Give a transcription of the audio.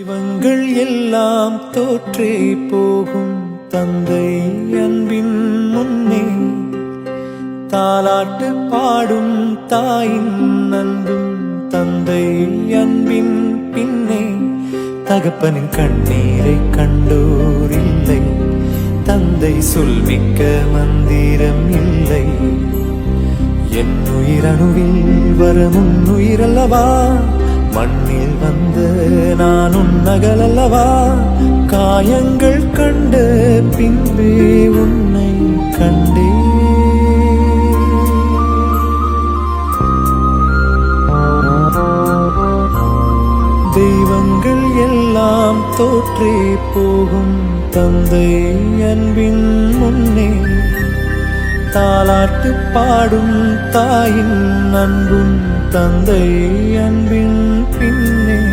தெய்வங்கள் எல்லாம் தோற்றே போகும் தந்தை அன்பின் முன்னே. தாலாட்டு பாடும் தாயின் அன்பும் தந்தை அன்பின் பின்னே. தகப்பனின் கண்ணீரை கண்டோர் இல்லை. தந்தை சொல்மிக்க மந்திரம் இல்லை. என் உயிரணுவில் வரமுன் உயிரல்லவா மண்ணில் வந்த நான் உன் நகலல்லவா? காயங்கள் கண்டு பின்பே உன்னை கண்டே தெய்வங்கள் எல்லாம் தோற்றே போகும் தந்தை அன்பின் முன்னே. தாளாட்டு பாடும் தாயின் அன்பும் தந்தை அன்பின் பின்னே.